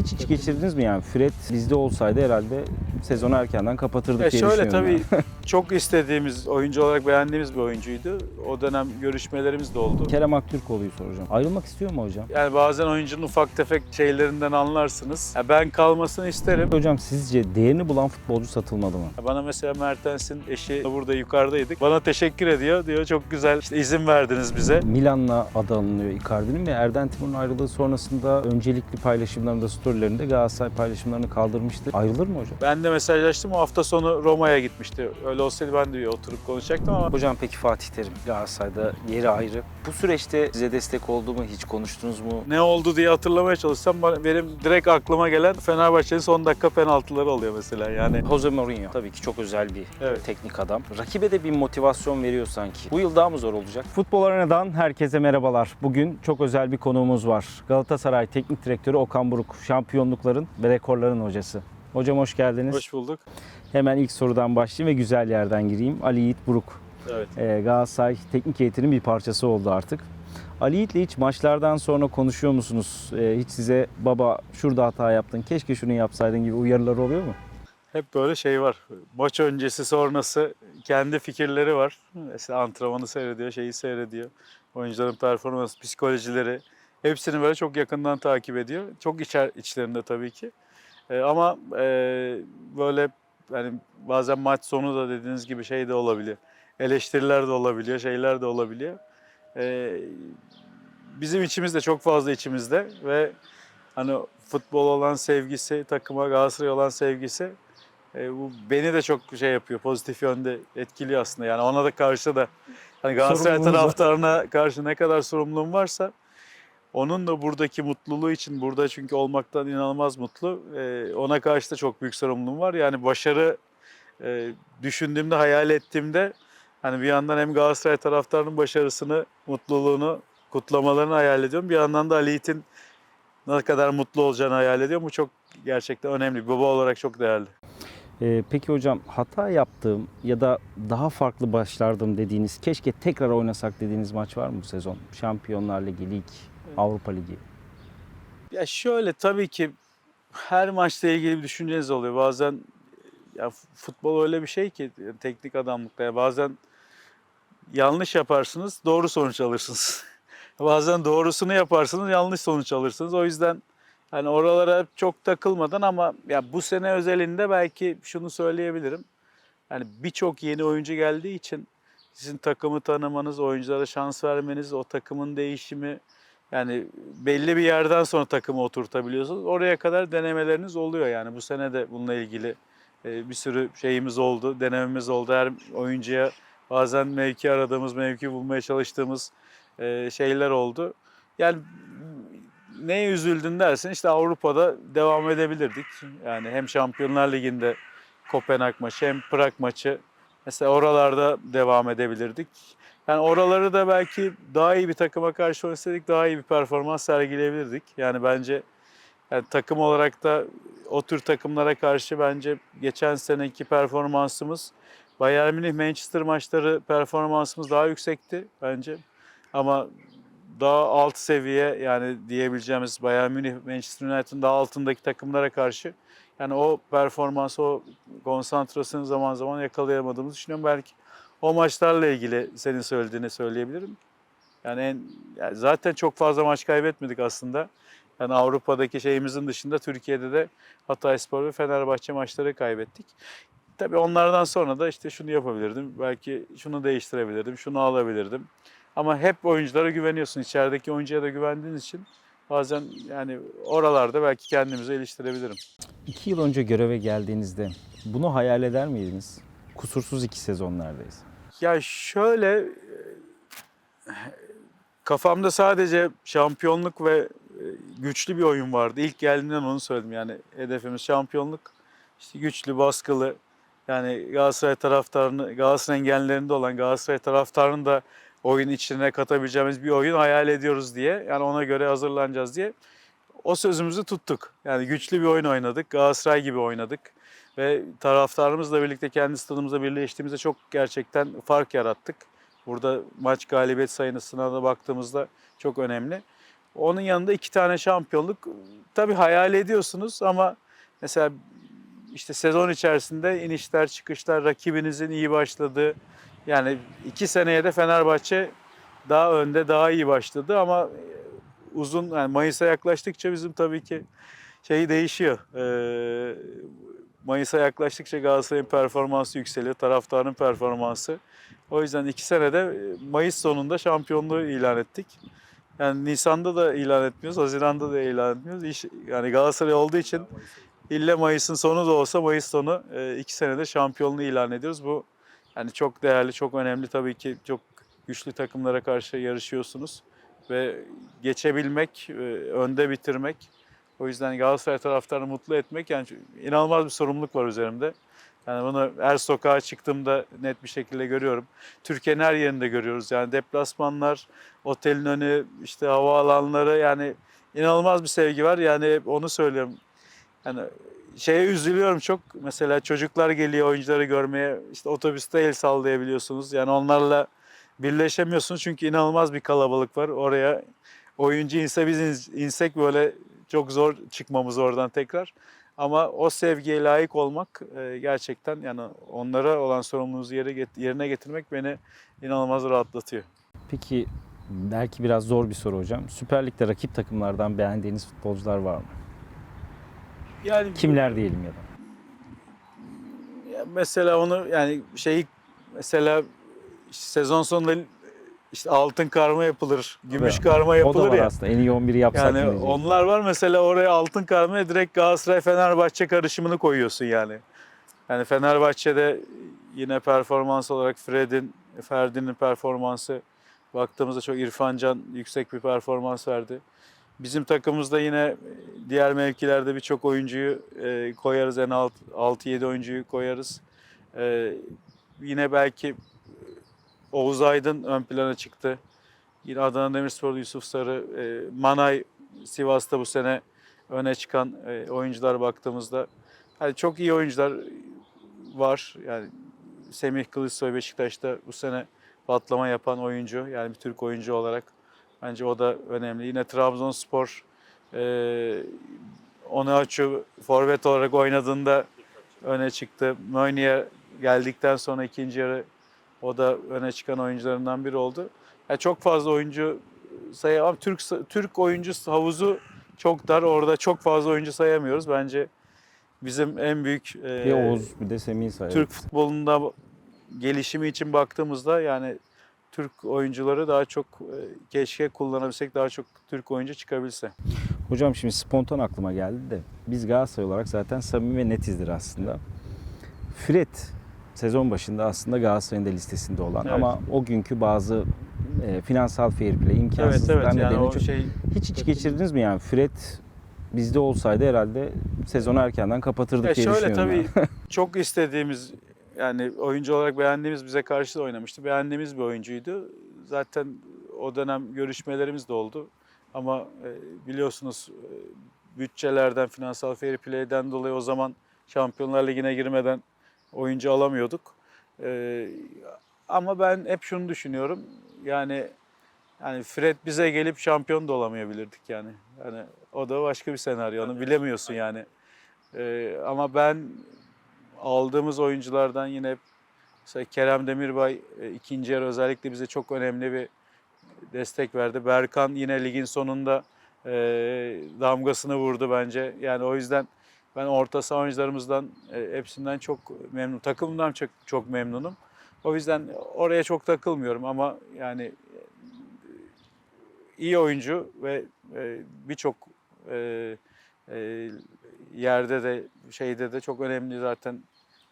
Hiç iç geçirdiniz mi yani? Fred bizde olsaydı herhalde sezonu erkenden kapatırdık Ya diye şöyle tabii çok istediğimiz, oyuncu olarak beğendiğimiz bir oyuncuydu. O dönem görüşmelerimiz de oldu. Kerem Aktürkoğlu'yu soracağım. Ayrılmak istiyor mu hocam? Yani bazen oyuncunun ufak tefek şeylerinden anlarsınız. Ya ben kalmasını isterim. Hocam sizce değerini bulan futbolcu satılmadı mı? Ya Bana mesela Mertens'in eşi burada yukarıdaydık. Bana teşekkür ediyor. Diyor çok güzel işte izin verdiniz bize. Milan'la adı anılıyor Icardi'nin ve Erden Timur'un ayrılığı sonrasında öncelikli paylaşımlarında, storylerinde Galatasaray paylaşımlarını kaldırmıştı. Ayrılır mı hocam? Ben de mesajlaştım. O hafta sonu Roma'ya gitmişti. Öyle olsaydı ben de bir oturup konuşacaktım ama Hocam peki Fatih Terim Galatasaray'da yeri ayrı. Bu süreçte size destek oldu mu? Hiç konuştunuz mu? ne oldu diye hatırlamaya çalışsam benim direkt aklıma gelen Fenerbahçe'nin son dakika penaltıları oluyor mesela. Yani Jose Mourinho tabii ki çok özel bir Evet. teknik adam. Rakibe de bir motivasyon veriyor sanki. Bu yıl daha mı zor olacak? Futbol Arena'dan herkese merhabalar. Bugün çok özel bir konuğumuz var. Galatasaray Teknik Direktörü Okan Buruk. Şampiyonlukların ve rekorların hocası. Hocam hoş geldiniz. hoş bulduk. Hemen ilk sorudan başlayayım ve güzel yerden gireyim. Ali Yiğit Buruk. Evet. Ee, Galatasaray teknik heyetinin bir parçası oldu artık. Ali Yiğit'le hiç maçlardan sonra konuşuyor musunuz? Ee, hiç size baba şurada hata yaptın, keşke şunu yapsaydın gibi uyarılar oluyor mu? Hep böyle şey var. Maç öncesi sonrası kendi fikirleri var. Mesela antrenmanı seyrediyor, şeyi seyrediyor. Oyuncuların performans, psikolojileri. Hepsini böyle çok yakından takip ediyor. Çok içer içlerinde tabii ki. Ee, ama e, böyle yani bazen maç sonu da dediğiniz gibi şey de olabiliyor. Eleştiriler de olabiliyor, şeyler de olabiliyor. Ee, bizim içimizde çok fazla içimizde ve hani futbol olan sevgisi, takıma Galatasaray olan sevgisi e, bu beni de çok şey yapıyor, pozitif yönde etkiliyor aslında. Yani ona da karşı da hani Galatasaray taraftarına karşı ne kadar sorumluluğum varsa onun da buradaki mutluluğu için burada çünkü olmaktan inanılmaz mutlu. e, ona karşı da çok büyük sorumluluğum var. Yani başarı e, düşündüğümde, hayal ettiğimde hani bir yandan hem Galatasaray taraftarının başarısını, mutluluğunu, kutlamalarını hayal ediyorum. Bir yandan da Ali Yiğit'in ne kadar mutlu olacağını hayal ediyorum. Bu çok gerçekten önemli. Baba olarak çok değerli. Ee, peki hocam hata yaptığım ya da daha farklı başlardım dediğiniz, keşke tekrar oynasak dediğiniz maç var mı bu sezon? Şampiyonlar Ligi, Lig, Avrupa Ligi. Ya şöyle tabii ki her maçla ilgili bir düşünceniz oluyor. Bazen ya futbol öyle bir şey ki teknik adamlıkta ya bazen yanlış yaparsınız, doğru sonuç alırsınız. bazen doğrusunu yaparsınız, yanlış sonuç alırsınız. O yüzden hani oralara çok takılmadan ama ya bu sene özelinde belki şunu söyleyebilirim. Yani birçok yeni oyuncu geldiği için sizin takımı tanımanız, oyunculara şans vermeniz, o takımın değişimi yani belli bir yerden sonra takımı oturtabiliyorsunuz. Oraya kadar denemeleriniz oluyor yani. Bu sene de bununla ilgili e, bir sürü şeyimiz oldu, denememiz oldu. Her oyuncuya bazen mevki aradığımız, mevki bulmaya çalıştığımız e, şeyler oldu. Yani neye üzüldün dersin işte Avrupa'da devam edebilirdik. Yani hem Şampiyonlar Ligi'nde Kopenhag maçı hem Prag maçı mesela oralarda devam edebilirdik. Yani oraları da belki daha iyi bir takıma karşı oynasaydık daha iyi bir performans sergileyebilirdik. Yani bence yani takım olarak da o tür takımlara karşı bence geçen seneki performansımız Bayern Münih Manchester maçları performansımız daha yüksekti bence. Ama daha alt seviye yani diyebileceğimiz Bayern Münih Manchester United'ın daha altındaki takımlara karşı yani o performansı, o konsantrasyonu zaman zaman yakalayamadığımızı düşünüyorum. Belki o maçlarla ilgili senin söylediğini söyleyebilirim. Yani, en, yani zaten çok fazla maç kaybetmedik aslında. Yani Avrupa'daki şeyimizin dışında Türkiye'de de Hatayspor ve Fenerbahçe maçları kaybettik. Tabii onlardan sonra da işte şunu yapabilirdim. Belki şunu değiştirebilirdim, şunu alabilirdim. Ama hep oyunculara güveniyorsun. İçerideki oyuncuya da güvendiğin için bazen yani oralarda belki kendimizi geliştirebilirim. İki yıl önce göreve geldiğinizde bunu hayal eder miydiniz? Kusursuz iki sezon neredeyse. Ya şöyle e, kafamda sadece şampiyonluk ve e, güçlü bir oyun vardı. İlk geldiğinden onu söyledim yani hedefimiz şampiyonluk. İşte güçlü, baskılı. Yani Galatasaray taraftarını, Galatasaray engellerinde olan Galatasaray taraftarını da oyun içine katabileceğimiz bir oyun hayal ediyoruz diye. Yani ona göre hazırlanacağız diye. O sözümüzü tuttuk. Yani güçlü bir oyun oynadık. Galatasaray gibi oynadık. Ve taraftarımızla birlikte kendi stadımızda birleştiğimizde çok gerçekten fark yarattık. Burada maç galibiyet sayısına da baktığımızda çok önemli. Onun yanında iki tane şampiyonluk tabii hayal ediyorsunuz ama mesela işte sezon içerisinde inişler çıkışlar rakibinizin iyi başladığı yani iki seneye de Fenerbahçe daha önde daha iyi başladı ama uzun yani Mayıs'a yaklaştıkça bizim tabii ki şey değişiyor. Ee, Mayıs'a yaklaştıkça Galatasaray'ın performansı yükseliyor, taraftarın performansı. O yüzden iki senede Mayıs sonunda şampiyonluğu ilan ettik. Yani Nisan'da da ilan etmiyoruz, Haziran'da da ilan etmiyoruz. İş, yani Galatasaray olduğu için ille Mayıs'ın sonu da olsa Mayıs sonu e, iki senede şampiyonluğu ilan ediyoruz. Bu yani çok değerli, çok önemli tabii ki çok güçlü takımlara karşı yarışıyorsunuz ve geçebilmek, e, önde bitirmek. O yüzden Galatasaray taraftarını mutlu etmek yani inanılmaz bir sorumluluk var üzerimde. Yani bunu her sokağa çıktığımda net bir şekilde görüyorum. Türkiye'nin her yerinde görüyoruz. Yani deplasmanlar, otelin önü, işte havaalanları yani inanılmaz bir sevgi var. Yani onu söylüyorum. Yani şeye üzülüyorum çok. Mesela çocuklar geliyor oyuncuları görmeye. İşte otobüste el sallayabiliyorsunuz. Yani onlarla birleşemiyorsunuz çünkü inanılmaz bir kalabalık var. Oraya oyuncu inse biz ins- insek böyle çok zor çıkmamız oradan tekrar. Ama o sevgiye layık olmak e, gerçekten yani onlara olan yere get- yerine getirmek beni inanılmaz rahatlatıyor. Peki belki biraz zor bir soru hocam. Süper Lig'de rakip takımlardan beğendiğiniz futbolcular var mı? Yani Kimler diyelim ya da? Ya mesela onu yani şeyi mesela sezon sonunda işte altın karma yapılır, gümüş Evet, karma O da yapılır var ya. aslında. En iyi 11'i yapsak Yani onlar var mesela oraya altın karmaya direkt Galatasaray Fenerbahçe karışımını koyuyorsun yani. Yani Fenerbahçe'de yine performans olarak Fred'in, Ferdi'nin performansı baktığımızda çok İrfan Can yüksek bir performans verdi. Bizim takımımızda yine diğer mevkilerde birçok oyuncuyu e, koyarız. En alt 6-7 oyuncuyu koyarız. E, yine belki Oğuz Aydın ön plana çıktı. Yine Adana Demirspor'da Yusuf Sarı, e, Manay Sivas'ta bu sene öne çıkan e, oyuncular baktığımızda yani çok iyi oyuncular var. Yani Semih Kılıçsoy Beşiktaş'ta bu sene patlama yapan oyuncu. Yani bir Türk oyuncu olarak bence o da önemli. Yine Trabzonspor e, Onuachu forvet olarak oynadığında öne çıktı. Meunier geldikten sonra ikinci yarı o da öne çıkan oyuncularından biri oldu. Yani çok fazla oyuncu sayamam. Türk Türk oyuncu havuzu çok dar. Orada çok fazla oyuncu sayamıyoruz. Bence bizim en büyük e, Bir Oğuz bir de Semih sayalım. Türk futbolunda gelişimi için baktığımızda yani Türk oyuncuları daha çok e, keşke kullanabilsek daha çok Türk oyuncu çıkabilse. Hocam şimdi spontan aklıma geldi de biz Galatasaray olarak zaten samimi ve netizdir aslında. Fred sezon başında aslında Galatasaray'ın da listesinde olan Evet. ama o günkü bazı e, finansal fair play imkansızlıklar yani nedeniyle o çok- şey hiç hiç geçirdiniz mi yani Fred bizde olsaydı herhalde sezonu erkenden kapatırdık Ya diye şöyle düşünüyorum. tabii yani. çok istediğimiz yani oyuncu olarak beğendiğimiz bize karşı da oynamıştı. Beğendiğimiz bir oyuncuydu. Zaten o dönem görüşmelerimiz de oldu. Ama e, biliyorsunuz e, bütçelerden, finansal fair play'den dolayı o zaman Şampiyonlar Ligi'ne girmeden oyuncu alamıyorduk. E, ama ben hep şunu düşünüyorum. Yani yani Fred bize gelip şampiyon da olamayabilirdik yani. Yani o da başka bir senaryo. Onu bilemiyorsun yani. E, ama ben aldığımız oyunculardan yine hep mesela Kerem Demirbay e, ikinci yarı özellikle bize çok önemli bir destek verdi. Berkan yine ligin sonunda e, damgasını vurdu bence. Yani o yüzden ben orta saha oyuncularımızdan e, hepsinden çok memnun. Takımımdan çok, çok memnunum. O yüzden oraya çok takılmıyorum ama yani e, iyi oyuncu ve e, birçok yerde de şeyde de çok önemli zaten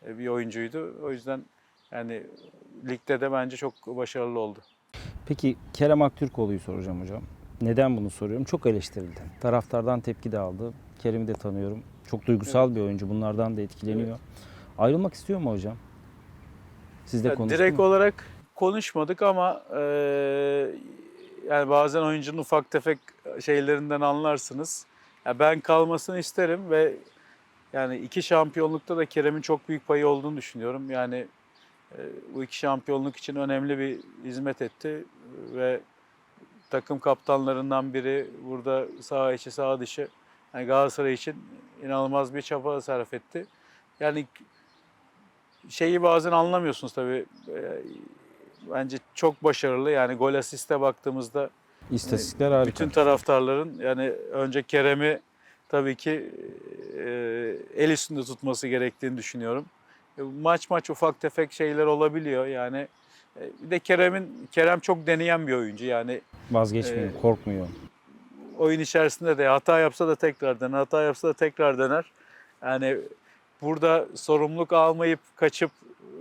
bir oyuncuydu. O yüzden yani ligde de bence çok başarılı oldu. Peki Kerem Aktürkoğlu'yu soracağım hocam. Neden bunu soruyorum? Çok eleştirildi. Taraftardan tepki de aldı. Kerem'i de tanıyorum. Çok duygusal bir oyuncu. Bunlardan da etkileniyor. Ayrılmak istiyor mu hocam? Siz de konuştunuz direkt mu? olarak konuşmadık ama e, yani bazen oyuncunun ufak tefek şeylerinden anlarsınız. Ya ben kalmasını isterim ve yani iki şampiyonlukta da Kerem'in çok büyük payı olduğunu düşünüyorum. Yani e, bu iki şampiyonluk için önemli bir hizmet etti ve takım kaptanlarından biri burada sağ içi sağ dışı yani Galatasaray için inanılmaz bir çaba sarf etti. Yani şeyi bazen anlamıyorsunuz tabii. Ee, Bence çok başarılı. Yani gol asiste baktığımızda İstatistikler harika. bütün taraftarların yani önce Kerem'i tabii ki e, el üstünde tutması gerektiğini düşünüyorum. E, Maç maç ufak tefek şeyler olabiliyor yani. E, Bir de Kerem'in Kerem çok deneyen bir oyuncu yani Vazgeçmiyor, Ee, korkmuyor. Oyun içerisinde de hata yapsa da tekrar dener, hata yapsa da tekrar dener. Yani burada sorumluluk almayıp kaçıp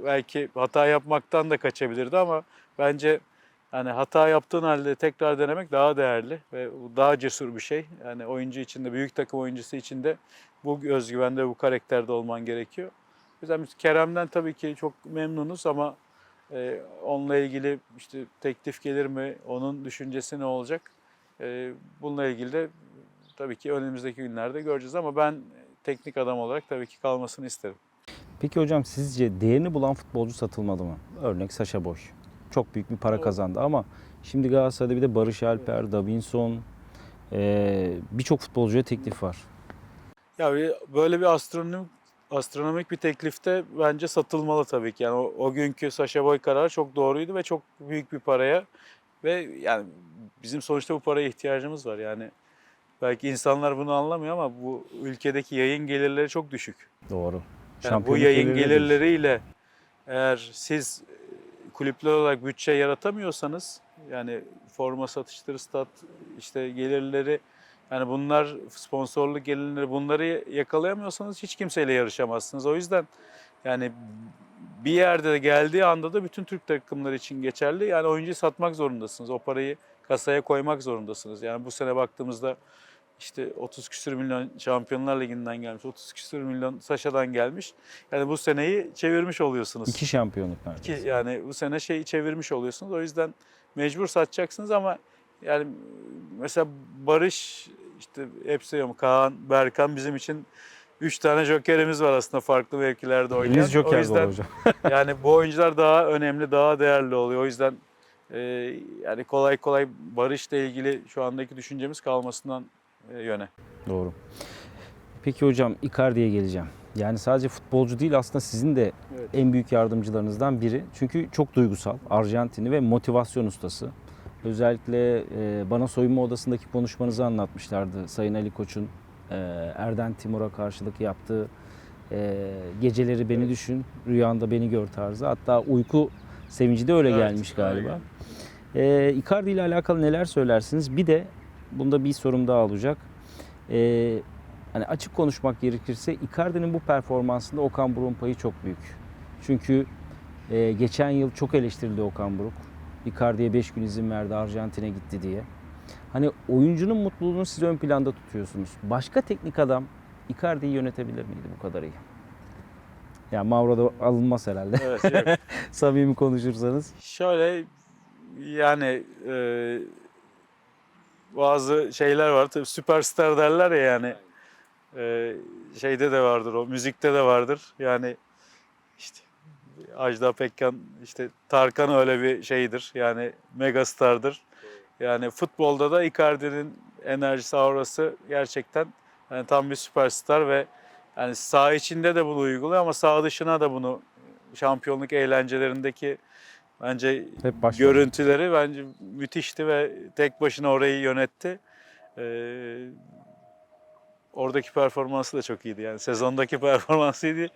belki hata yapmaktan da kaçabilirdi ama bence yani hata yaptığın halde tekrar denemek daha değerli ve daha cesur bir şey. Yani oyuncu için de büyük takım oyuncusu için de bu özgüvende bu karakterde olman gerekiyor. O yüzden biz Kerem'den tabii ki çok memnunuz ama e, onunla ilgili işte teklif gelir mi, onun düşüncesi ne olacak? E, bununla ilgili de tabii ki önümüzdeki günlerde göreceğiz ama ben teknik adam olarak tabii ki kalmasını isterim. Peki hocam sizce değerini bulan futbolcu satılmalı mı? Örnek Saşa Boy. Çok büyük bir para kazandı ama şimdi Galatasaray'da bir de Barış Alper, Davinson, eee, birçok futbolcuya teklif var. Ya böyle bir astronomik astronomik bir teklifte bence satılmalı tabii ki. Yani o, o günkü Saşa Boy kararı çok doğruydu ve çok büyük bir paraya ve yani bizim sonuçta bu paraya ihtiyacımız var. Yani belki insanlar bunu anlamıyor ama bu ülkedeki yayın gelirleri çok düşük. Doğru. Yani bu yayın gelirleri gelirleriyle eğer siz e, kulüpler olarak bütçe yaratamıyorsanız yani forma satışları, stat işte gelirleri yani bunlar sponsorluk gelirleri bunları yakalayamıyorsanız hiç kimseyle yarışamazsınız. O yüzden yani bir yerde de geldiği anda da bütün Türk takımları için geçerli. Yani oyuncuyu satmak zorundasınız. O parayı kasaya koymak zorundasınız. Yani bu sene baktığımızda işte 30 küsür milyon Şampiyonlar Ligi'nden gelmiş, 30 küsür milyon Saşa'dan gelmiş. Yani bu seneyi çevirmiş oluyorsunuz. İki şampiyonluk neredeyse. Ki yani bu sene şeyi çevirmiş oluyorsunuz. O yüzden mecbur satacaksınız ama yani mesela Barış işte hepsi Kaan, Berkan bizim için üç tane jokerimiz var aslında farklı mevkilerde oynayan. Biz Joker o yüzden hocam. yani bu oyuncular daha önemli, daha değerli oluyor. O yüzden e, yani kolay kolay Barış'la ilgili şu andaki düşüncemiz kalmasından e, yöne. Doğru. Peki hocam Icardi'ye geleceğim. Yani sadece futbolcu değil aslında sizin de Evet. en büyük yardımcılarınızdan biri. Çünkü çok duygusal, Arjantinli ve motivasyon ustası. Özellikle e, bana soyunma odasındaki konuşmanızı anlatmışlardı. Sayın Ali Koç'un Erden Timur'a karşılık yaptığı e, geceleri beni düşün, rüyanda beni gör tarzı. Hatta uyku sevinci de öyle Evet, gelmiş galiba. aynen. E, Icardi ile alakalı neler söylersiniz? Bir de bunda bir sorum daha olacak. E, hani açık konuşmak gerekirse Icardi'nin bu performansında Okan Buruk'un payı çok büyük. Çünkü e, geçen yıl çok eleştirildi Okan Buruk. Icardi'ye 5 gün izin verdi Arjantin'e gitti diye. Hani oyuncunun mutluluğunu siz ön planda tutuyorsunuz. Başka teknik adam Icardi'yi yönetebilir miydi bu kadar iyi? Yani Mauro'da alınmaz herhalde. Evet, yok. Samimi konuşursanız. Şöyle yani e, bazı şeyler var tabii süperstar derler ya yani E, şeyde de vardır o müzikte de vardır yani işte Ajda Pekkan işte Tarkan öyle bir şeydir yani megastardır yani futbolda da Icardi'nin enerjisi aurası gerçekten yani tam bir süperstar ve yani saha içinde de bunu uyguluyor ama saha dışına da bunu şampiyonluk eğlencelerindeki bence Hep görüntüleri bence müthişti ve tek başına orayı yönetti. Ee, oradaki performansı da çok iyiydi. Yani sezondaki performansıydı.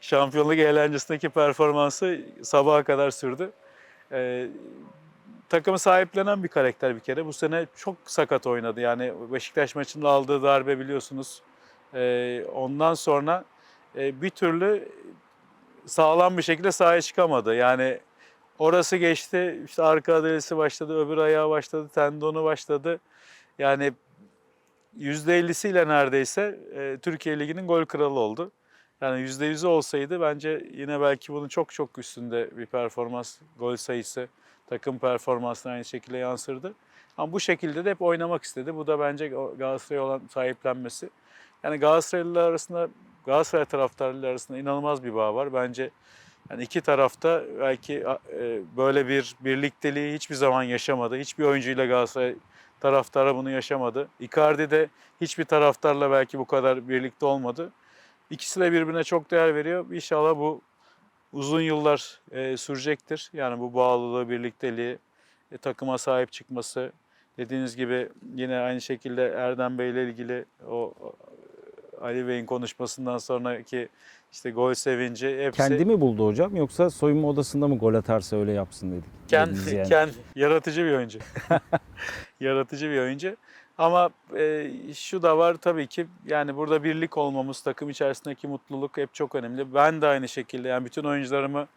Şampiyonluk eğlencesindeki performansı sabaha kadar sürdü. Ee, takımı sahiplenen bir karakter bir kere. Bu sene çok sakat oynadı. Yani Beşiktaş maçında aldığı darbe biliyorsunuz. Ee, ondan sonra e, bir türlü sağlam bir şekilde sahaya çıkamadı. Yani orası geçti, işte arka adresi başladı, öbür ayağı başladı, tendonu başladı. Yani %50'siyle neredeyse e, Türkiye Ligi'nin gol kralı oldu. Yani %100'ü olsaydı bence yine belki bunun çok çok üstünde bir performans, gol sayısı, takım performansına aynı şekilde yansırdı. Ama bu şekilde de hep oynamak istedi. Bu da bence Galatasaray'a olan sahiplenmesi. Yani Galatasaraylılar arasında, Galatasaray taraftarları arasında inanılmaz bir bağ var. Bence Yani iki tarafta belki e, böyle bir birlikteliği hiçbir zaman yaşamadı. Hiçbir oyuncuyla Galatasaray taraftarı bunu yaşamadı. Icardi de hiçbir taraftarla belki bu kadar birlikte olmadı. İkisi de birbirine çok değer veriyor. İnşallah bu uzun yıllar e, sürecektir. Yani bu bağlılığı, birlikteliği, e, takıma sahip çıkması. Dediğiniz gibi yine aynı şekilde Erdem Bey ile ilgili o Ali Bey'in konuşmasından sonraki işte gol sevinci hepsi Kendi mi buldu hocam yoksa soyunma odasında mı gol atarsa öyle yapsın dedik. kendi, yani. kendi yaratıcı bir oyuncu. yaratıcı bir oyuncu. Ama e, şu da var tabii ki yani burada birlik olmamız, takım içerisindeki mutluluk hep çok önemli. Ben de aynı şekilde yani bütün oyuncularımı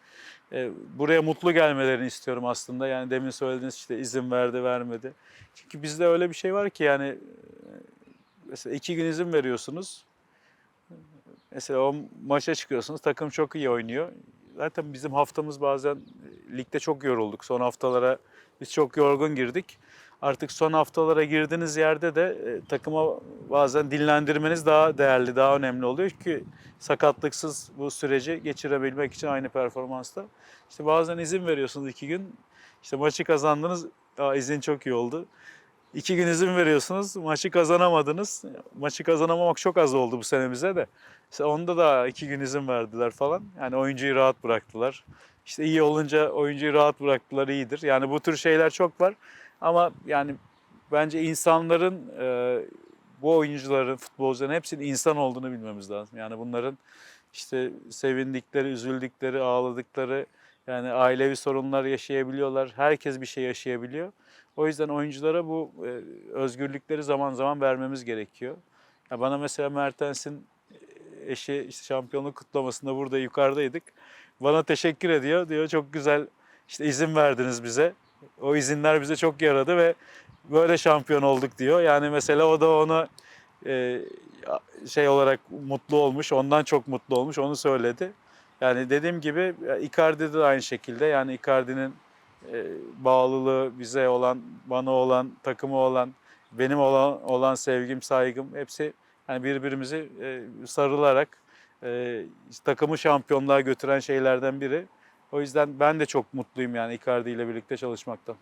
e, buraya mutlu gelmelerini istiyorum aslında. Yani demin söylediğiniz işte izin verdi vermedi. Çünkü bizde öyle bir şey var ki yani e, mesela iki gün izin veriyorsunuz. Mesela o maça çıkıyorsunuz takım çok iyi oynuyor. Zaten bizim haftamız bazen e, ligde çok yorulduk. Son haftalara biz çok yorgun girdik. Artık son haftalara girdiğiniz yerde de e, takıma bazen dinlendirmeniz daha değerli, daha önemli oluyor ki sakatlıksız bu süreci geçirebilmek için aynı performansta. İşte bazen izin veriyorsunuz iki gün. İşte maçı kazandınız. Aa, izin çok iyi oldu. İki gün izin veriyorsunuz. Maçı kazanamadınız. Maçı kazanamamak çok az oldu bu sene bize de. İşte onda da iki gün izin verdiler falan. Yani oyuncuyu rahat bıraktılar. İşte iyi olunca oyuncuyu rahat bıraktılar iyidir. Yani bu tür şeyler çok var. Ama yani bence insanların e, bu oyuncuların, futbolcuların hepsinin insan olduğunu bilmemiz lazım. Yani bunların işte sevindikleri, üzüldükleri, ağladıkları, yani ailevi sorunlar yaşayabiliyorlar. Herkes bir şey yaşayabiliyor. O yüzden oyunculara bu e, özgürlükleri zaman zaman vermemiz gerekiyor. Ya bana mesela Mertens'in eşi işte şampiyonluk kutlamasında burada yukarıdaydık. Bana teşekkür ediyor. Diyor çok güzel işte izin verdiniz bize. O izinler bize çok yaradı ve böyle şampiyon olduk diyor. Yani mesela o da ona e, şey olarak mutlu olmuş. Ondan çok mutlu olmuş. Onu söyledi. Yani dediğim gibi Icardi de aynı şekilde. Yani Icardi'nin e, bağlılığı bize olan, bana olan, takıma olan, benim olan olan sevgim, saygım hepsi yani birbirimizi e, sarılarak e, takımı şampiyonluğa götüren şeylerden biri. O yüzden ben de çok mutluyum yani Icardi ile birlikte çalışmaktan.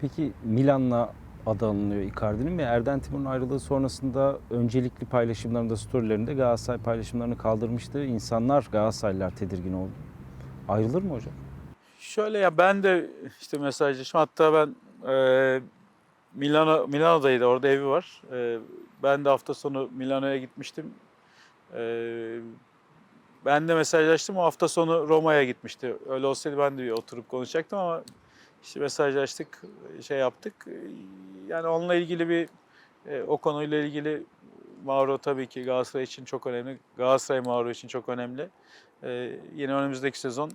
Peki Milan'la adı anılıyor Icardi'nin ve Erden Timur'un ayrılığı sonrasında öncelikli paylaşımlarında, storylerinde Galatasaray paylaşımlarını kaldırmıştı. İnsanlar, Galatasaraylılar tedirgin oldu. Ayrılır mı hocam? Şöyle ya ben de işte mesajlaşım hatta ben e, Milano Milano'daydı orada evi var. E, ben de hafta sonu Milano'ya gitmiştim. E, ben de mesajlaştım o hafta sonu Roma'ya gitmişti. Öyle olsaydı ben de bir oturup konuşacaktım ama işte mesajlaştık, şey yaptık. Yani onunla ilgili bir e, o konuyla ilgili Mauro tabii ki Galatasaray için çok önemli. Galatasaray Mauro için çok önemli. E, yine önümüzdeki sezon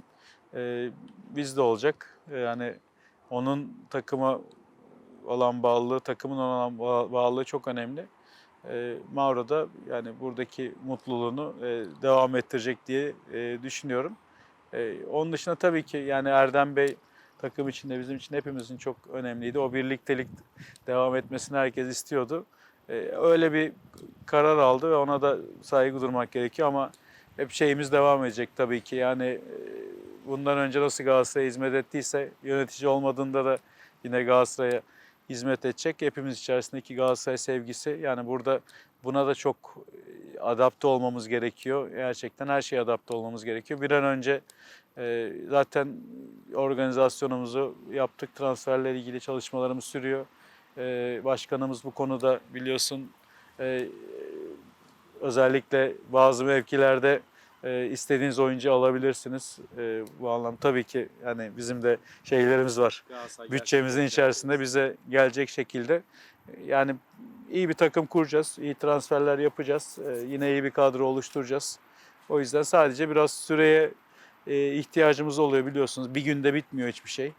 e, bizde olacak. Yani onun takıma olan bağlılığı, takımın olan bağ- bağlılığı çok önemli. E, Mauro da yani buradaki mutluluğunu e, devam ettirecek diye e, düşünüyorum. E, onun dışında tabii ki yani Erdem Bey takım içinde bizim için hepimizin çok önemliydi. O birliktelik devam etmesini herkes istiyordu. E, öyle bir karar aldı ve ona da saygı durmak gerekiyor ama hep şeyimiz devam edecek tabii ki. Yani e, bundan önce nasıl Galatasaray'a hizmet ettiyse yönetici olmadığında da yine Galatasaray'a hizmet edecek. Hepimiz içerisindeki Galatasaray sevgisi yani burada buna da çok e, adapte olmamız gerekiyor. Gerçekten her şeye adapte olmamız gerekiyor. Bir an önce e, zaten organizasyonumuzu yaptık. Transferlerle ilgili çalışmalarımız sürüyor. E, başkanımız bu konuda biliyorsun özellikle bazı mevkilerde e, istediğiniz oyuncu alabilirsiniz. E, bu anlam tabii ki yani bizim de şeylerimiz var. Bütçemizin içerisinde bize gelecek şekilde yani iyi bir takım kuracağız, iyi transferler yapacağız. E, yine iyi bir kadro oluşturacağız. O yüzden sadece biraz süreye e, ihtiyacımız oluyor biliyorsunuz. Bir günde bitmiyor hiçbir şey.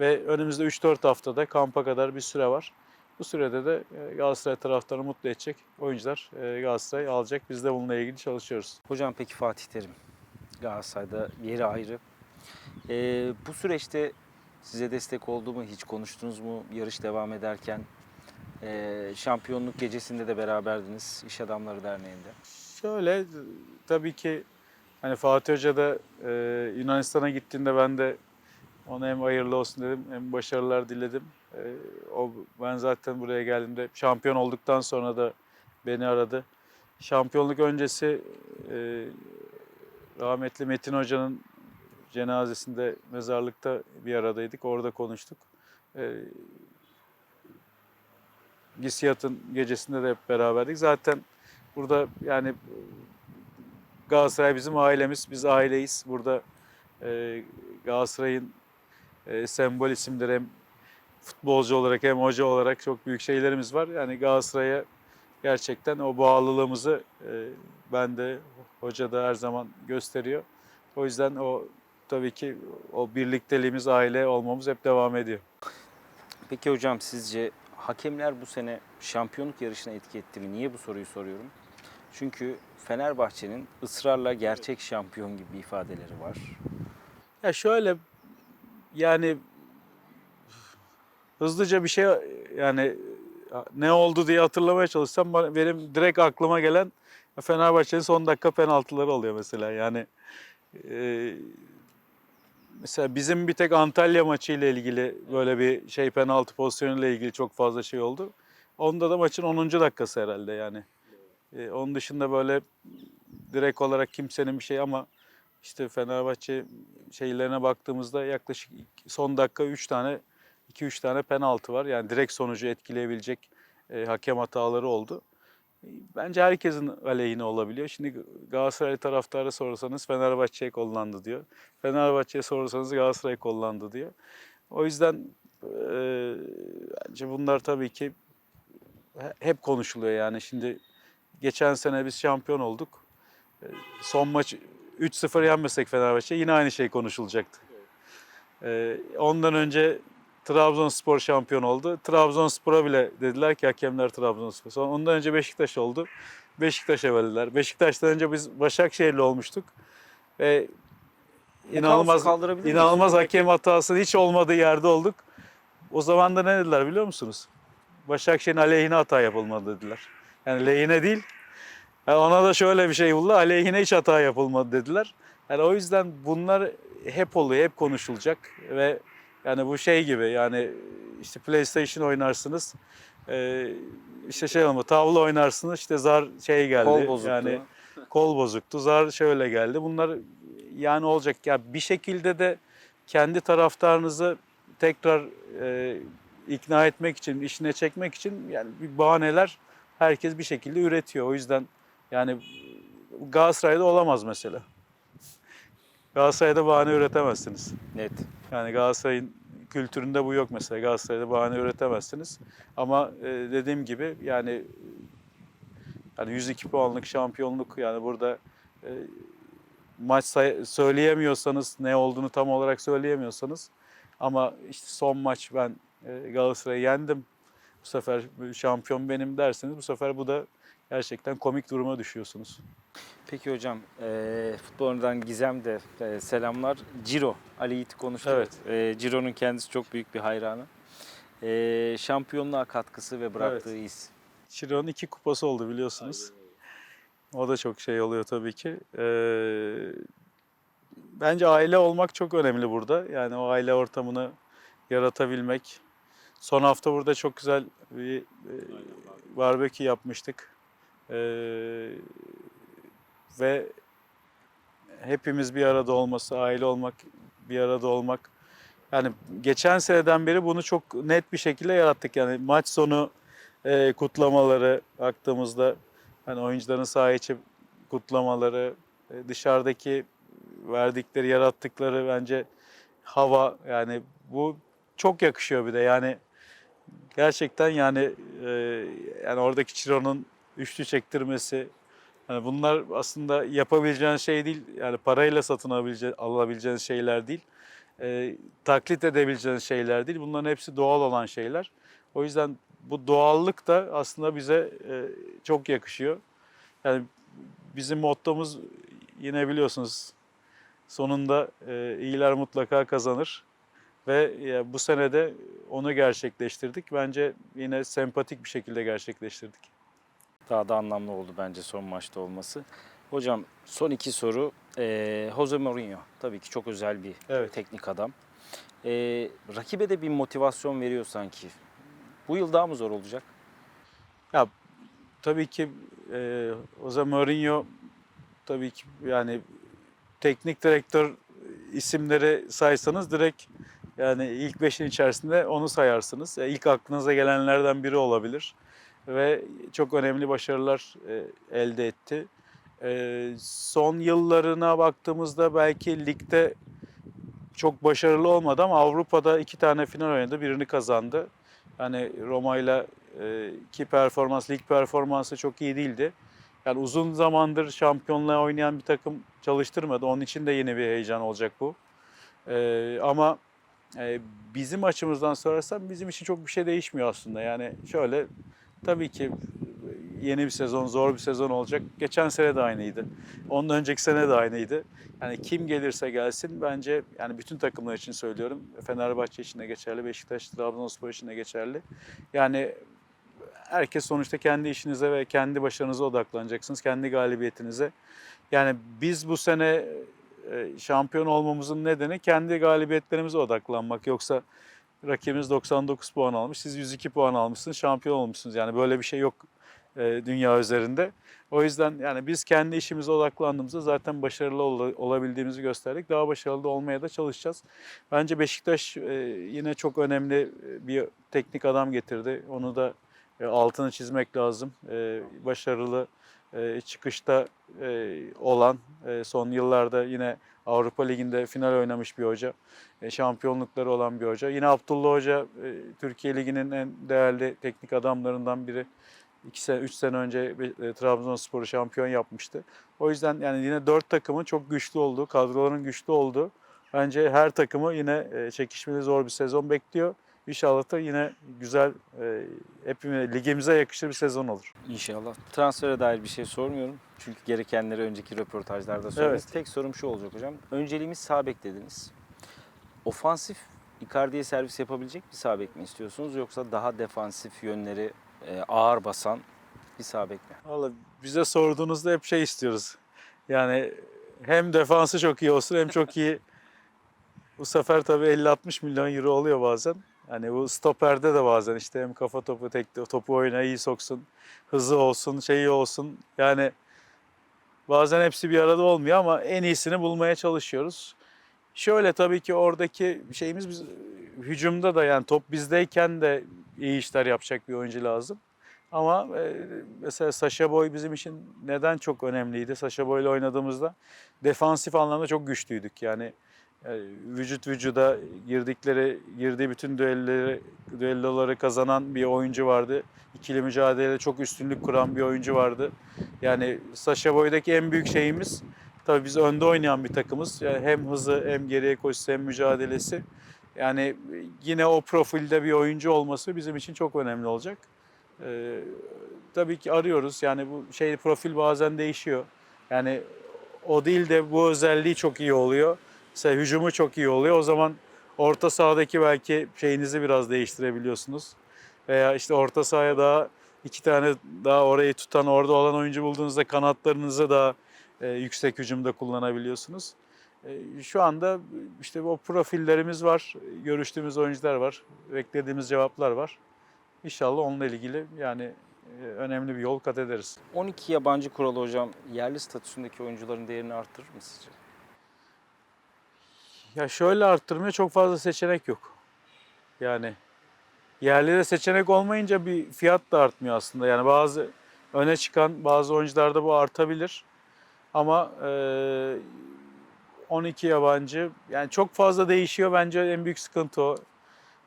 Ve önümüzde 3-4 haftada kampa kadar bir süre var. Bu sürede de e, Galatasaray taraftarını mutlu edecek oyuncular e, Galatasaray alacak. Biz de bununla ilgili çalışıyoruz. Hocam peki Fatih Terim. Galatasaray'da yeri ayrı. Ee, bu süreçte size destek oldu mu? Hiç konuştunuz mu? Yarış devam ederken. Ee, şampiyonluk gecesinde de beraberdiniz İş Adamları Derneği'nde. Şöyle tabii ki Hani Fatih Hoca da e, Yunanistan'a gittiğinde ben de ona hem hayırlı olsun dedim hem başarılar diledim. E, o ben zaten buraya geldiğimde şampiyon olduktan sonra da beni aradı. Şampiyonluk öncesi e, rahmetli Metin Hoca'nın cenazesinde mezarlıkta bir aradaydık. Orada konuştuk. E, Gisiyat'ın gecesinde de hep beraberdik. Zaten burada yani Galatasaray bizim ailemiz, biz aileyiz. Burada e, Galatasaray'ın e, sembol isimleri hem futbolcu olarak hem hoca olarak çok büyük şeylerimiz var. Yani Galatasaray'a gerçekten o bağlılığımızı e, ben de hoca da her zaman gösteriyor. O yüzden o tabii ki o birlikteliğimiz, aile olmamız hep devam ediyor. Peki hocam sizce hakemler bu sene şampiyonluk yarışına etki etti mi? Niye bu soruyu soruyorum? Çünkü Fenerbahçe'nin ısrarla gerçek şampiyon gibi ifadeleri var. Ya şöyle yani hızlıca bir şey yani ne oldu diye hatırlamaya çalışsam benim direkt aklıma gelen Fenerbahçe'nin son dakika penaltıları oluyor mesela. Yani e, mesela bizim bir tek Antalya maçı ile ilgili böyle bir şey penaltı pozisyonu ile ilgili çok fazla şey oldu. Onda da maçın 10. dakikası herhalde yani. E, onun dışında böyle direkt olarak kimsenin bir şey ama işte Fenerbahçe şeylerine baktığımızda yaklaşık son dakika 3 tane 2-3 tane penaltı var. Yani direkt sonucu etkileyebilecek e, hakem hataları oldu. Bence herkesin aleyhine olabiliyor. Şimdi Galatasaray taraftarı sorarsanız Fenerbahçe'ye kullandı diyor. Fenerbahçe'ye sorarsanız Galatasaray kullandı diyor. O yüzden e, bence bunlar tabii ki he- hep konuşuluyor yani. Şimdi geçen sene biz şampiyon olduk. E, Son maç 3-0 yenmesek Fenerbahçe yine aynı şey konuşulacaktı. Ee, ondan önce Trabzonspor şampiyon oldu. Trabzonspor'a bile dediler ki hakemler Trabzonspor. Sonra ondan önce Beşiktaş oldu. Beşiktaş'a verdiler. Beşiktaş'tan önce biz Başakşehirli olmuştuk. Ve inanılmaz kaldırabilir miyiz? inanılmaz hakem hatası hiç olmadığı yerde olduk. O zaman da ne dediler biliyor musunuz? Başakşehir'in aleyhine hata yapılmadı dediler. Yani lehine değil, yani ona da şöyle bir şey buldu. Aleyhine hiç hata yapılmadı dediler. Yani o yüzden bunlar hep oluyor, hep konuşulacak ve yani bu şey gibi yani işte PlayStation oynarsınız. e, işte şey olma tavla oynarsınız işte zar şey geldi. Kol bozukluğu. Yani kol bozuktu, zar şöyle geldi. Bunlar yani olacak ya bir şekilde de kendi taraftarınızı tekrar e, ikna etmek için, işine çekmek için yani bir bahaneler herkes bir şekilde üretiyor. O yüzden yani Galatasaray'da olamaz mesela. Galatasaray'da bahane üretemezsiniz. Net. Yani Galatasaray'ın kültüründe bu yok mesela. Galatasaray'da bahane üretemezsiniz. Ama e, dediğim gibi yani yani 102 puanlık şampiyonluk yani burada e, maç söyleyemiyorsanız ne olduğunu tam olarak söyleyemiyorsanız ama işte son maç ben e, Galatasaray'ı yendim. Bu sefer şampiyon benim derseniz bu sefer bu da gerçekten komik duruma düşüyorsunuz. Peki hocam, e, futbolundan Gizem de e, selamlar. Ciro, Ali Yiğit'i konuştuk. Evet. E, Ciro'nun kendisi çok büyük bir hayranı. E, şampiyonluğa katkısı ve bıraktığı iz. Çiro'nun iki kupası oldu biliyorsunuz. O da çok şey oluyor tabii ki. Ee, bence aile olmak çok önemli burada. Yani o aile ortamını yaratabilmek. Son hafta burada çok güzel bir e, barbekü yapmıştık. Ee, ve hepimiz bir arada olması, aile olmak, bir arada olmak. Yani geçen seneden beri bunu çok net bir şekilde yarattık. Yani maç sonu e, kutlamaları baktığımızda hani oyuncuların saha içi kutlamaları, e, dışarıdaki verdikleri, yarattıkları bence hava yani bu çok yakışıyor bir de yani gerçekten yani e, yani oradaki Ciro'nun üçlü çektirmesi yani bunlar aslında yapabileceğin şey değil yani parayla satın alabileceğin, şeyler değil. E, taklit edebileceğin şeyler değil. Bunların hepsi doğal olan şeyler. O yüzden bu doğallık da aslında bize e, çok yakışıyor. Yani bizim mottomuz yine biliyorsunuz sonunda e, iyiler mutlaka kazanır. Ve ya, bu sene de onu gerçekleştirdik. Bence yine sempatik bir şekilde gerçekleştirdik. Daha da anlamlı oldu bence son maçta olması. Hocam son iki soru. Ee, Jose Mourinho tabii ki çok özel bir Evet. teknik adam. Ee, rakibe de bir motivasyon veriyor sanki. Bu yıl daha mı zor olacak? Tabii ki e, Jose Mourinho tabii ki yani teknik direktör isimleri saysanız direkt yani ilk beşin içerisinde onu sayarsınız. E, ilk aklınıza gelenlerden biri olabilir ve çok önemli başarılar e, elde etti. E, son yıllarına baktığımızda belki ligde çok başarılı olmadı ama Avrupa'da iki tane final oynadı, birini kazandı. Yani Roma ile e, ki performans, lig performansı çok iyi değildi. Yani uzun zamandır şampiyonluğa oynayan bir takım çalıştırmadı. Onun için de yeni bir heyecan olacak bu. E, ama bizim açımızdan sorarsan bizim için çok bir şey değişmiyor aslında. Yani şöyle tabii ki yeni bir sezon, zor bir sezon olacak. Geçen sene de aynıydı. Ondan önceki sene de aynıydı. Yani kim gelirse gelsin bence yani bütün takımlar için söylüyorum. Fenerbahçe için de geçerli, Beşiktaş, Trabzonspor için de geçerli. Yani herkes sonuçta kendi işinize ve kendi başarınıza odaklanacaksınız, kendi galibiyetinize. Yani biz bu sene e, şampiyon olmamızın nedeni kendi galibiyetlerimize odaklanmak. Yoksa rakibimiz 99 puan almış, siz 102 puan almışsınız, şampiyon olmuşsunuz. Yani böyle bir şey yok e, dünya üzerinde. O yüzden yani biz kendi işimize odaklandığımızda zaten başarılı ol- olabildiğimizi gösterdik. Daha başarılı da olmaya da çalışacağız. Bence Beşiktaş e, yine çok önemli e, bir teknik adam getirdi. Onu da e, altını çizmek lazım. E, başarılı e, çıkışta e, olan e, son yıllarda yine Avrupa Ligi'nde final oynamış bir hoca. E, şampiyonlukları olan bir hoca. Yine Abdullah Hoca e, Türkiye Ligi'nin en değerli teknik adamlarından biri. 2 sene, 3 sene önce e, Trabzonspor'u şampiyon yapmıştı. O yüzden yani yine 4 takımın çok güçlü olduğu, kadroların güçlü olduğu bence her takımı yine e, çekişmeli zor bir sezon bekliyor. İnşallah da yine güzel, e, hepimize, ligimize yakışır bir sezon olur. İnşallah. Transfere dair bir şey sormuyorum. Çünkü gerekenleri önceki röportajlarda söylediniz. Evet. Tek sorum şu olacak hocam. Önceliğimiz sağ bek dediniz. Ofansif Icardi'ye servis yapabilecek bir sağ bek mi istiyorsunuz yoksa daha defansif yönleri e, ağır basan bir sağ bek mi? Valla bize sorduğunuzda hep şey istiyoruz. Yani hem defansı çok iyi olsun hem çok iyi. Bu sefer tabii 50-60 milyon euro oluyor bazen. Hani bu stoperde de bazen işte hem kafa topu, tek topu oyuna iyi soksun, hızı olsun, şeyi olsun. Yani bazen hepsi bir arada olmuyor ama en iyisini bulmaya çalışıyoruz. Şöyle tabii ki oradaki şeyimiz biz hücumda da yani top bizdeyken de iyi işler yapacak bir oyuncu lazım. Ama e, mesela Sasha Boy bizim için neden çok önemliydi? Sasha Boy ile oynadığımızda defansif anlamda çok güçlüydük. Yani e, vücut vücuda girdikleri, girdiği bütün düelleri, düelloları kazanan bir oyuncu vardı. İkili mücadelede çok üstünlük kuran bir oyuncu vardı. Yani Sasha Boy'daki en büyük şeyimiz tabii biz önde oynayan bir takımız. Yani hem hızı hem geriye koşusu hem mücadelesi. Yani yine o profilde bir oyuncu olması bizim için çok önemli olacak. Ee, tabii ki arıyoruz. Yani bu şey profil bazen değişiyor. Yani o değil de bu özelliği çok iyi oluyor. Mesela hücumu çok iyi oluyor. O zaman orta sahadaki belki şeyinizi biraz değiştirebiliyorsunuz. Veya işte orta sahaya daha iki tane daha orayı tutan orada olan oyuncu bulduğunuzda kanatlarınızı daha e, yüksek hücumda kullanabiliyorsunuz. E, şu anda işte o profillerimiz var, görüştüğümüz oyuncular var, beklediğimiz cevaplar var. İnşallah onunla ilgili yani e, önemli bir yol kat ederiz. 12 yabancı kuralı hocam yerli statüsündeki oyuncuların değerini arttırır mı sizce? Ya şöyle arttırmaya çok fazla seçenek yok. Yani yerlide seçenek olmayınca bir fiyat da artmıyor aslında. Yani bazı öne çıkan bazı oyuncularda bu artabilir. Ama e, 12 yabancı yani çok fazla değişiyor bence en büyük sıkıntı o.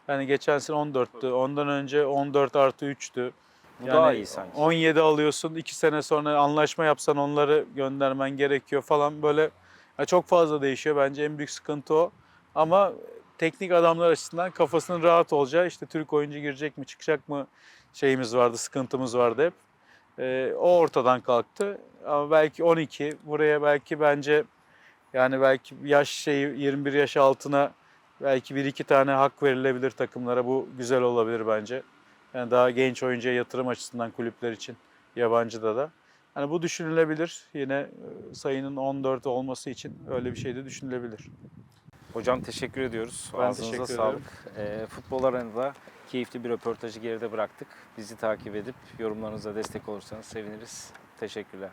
Yani geçen sene 14'tü. Ondan önce 14 artı 3'tü. Bu daha iyi sanki. 17 alıyorsun. 2 sene sonra anlaşma yapsan onları göndermen gerekiyor falan böyle. Ya çok fazla değişiyor. Bence en büyük sıkıntı o. Ama teknik adamlar açısından kafasının rahat olacağı işte Türk oyuncu girecek mi çıkacak mı şeyimiz vardı, sıkıntımız vardı hep. Ee, o ortadan kalktı. Ama belki 12 buraya belki bence yani belki yaş şeyi 21 yaş altına belki bir iki tane hak verilebilir takımlara. Bu güzel olabilir bence. Yani daha genç oyuncuya yatırım açısından kulüpler için yabancıda da. Hani bu düşünülebilir. Yine e, sayının 14 olması için öyle bir şey de düşünülebilir. Hocam teşekkür ediyoruz. Ben Ağzınıza teşekkür sağlık. Ee, futbol arenada keyifli bir röportajı geride bıraktık. Bizi takip edip yorumlarınıza destek olursanız seviniriz. Teşekkürler.